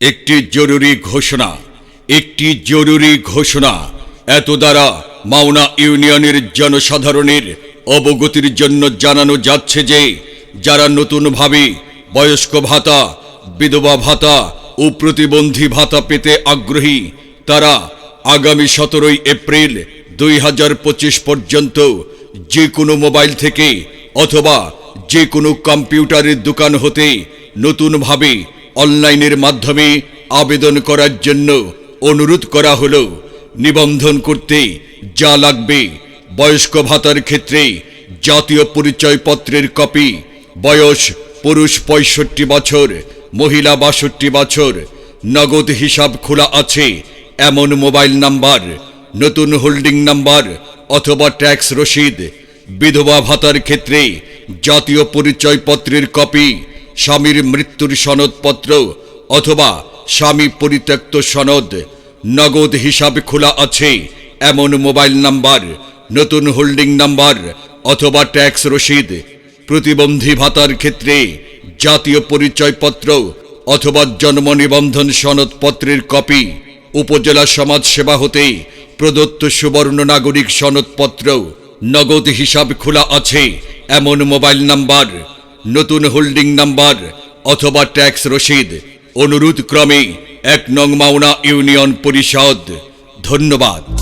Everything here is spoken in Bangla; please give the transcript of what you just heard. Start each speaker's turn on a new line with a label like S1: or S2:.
S1: একটি জরুরি ঘোষণা, একটি জরুরি ঘোষণা। এত দ্বারা মাওনা ইউনিয়নের জনসাধারণের অবগতির জন্য জানানো যাচ্ছে যে, যারা নতুনভাবে বয়স্ক ভাতা, বিধবা ভাতা ও প্রতিবন্ধী ভাতা পেতে আগ্রহী, তারা আগামী সতেরোই এপ্রিল দুই হাজার পঁচিশ পর্যন্ত যে কোনো মোবাইল থেকে অথবা যে কোনো কম্পিউটারের দোকান হতে নতুনভাবে অনলাইনের মাধ্যমে আবেদন করার জন্য অনুরোধ করা হলো, নিবন্ধন করতে যা লাগবে, বয়স্ক ভাতার ক্ষেত্রে জাতীয় পরিচয়পত্রের কপি, বয়স পুরুষ পঁয়ষট্টি বছর, মহিলা বাষট্টি বছর, নগদ হিসাব খোলা আছে এমন মোবাইল নাম্বার, নতুন হোল্ডিং নাম্বার অথবা ট্যাক্স রসিদ, বিধবা ভাতার ক্ষেত্রে জাতীয় পরিচয়পত্রের কপি স্বামীর মৃত্যুর সনদপত্র অথবা স্বামী পরিত্যক্ত সনদ নগদ হিসাব খোলা আছে। এমন মোবাইল নাম্বার, নতুন হোল্ডিং নাম্বার অথবা ট্যাক্স রসিদ, প্রতিবন্ধী ভাতার ক্ষেত্রে জাতীয় পরিচয়পত্র অথবা জন্ম নিবন্ধন সনদপত্রের কপি, উপজেলা সমাজ সেবা হতে প্রদত্ত সুবর্ণ নাগরিক সনদপত্র নগদ হিসাব খোলা আছে। এমন মোবাইল নাম্বার নতুন হোল্ডিং নাম্বার অথবা ট্যাক্স রসিদ। অনুরোধ ক্রমে এক নং মাওনা ইউনিয়ন পরিষদ। ধন্যবাদ।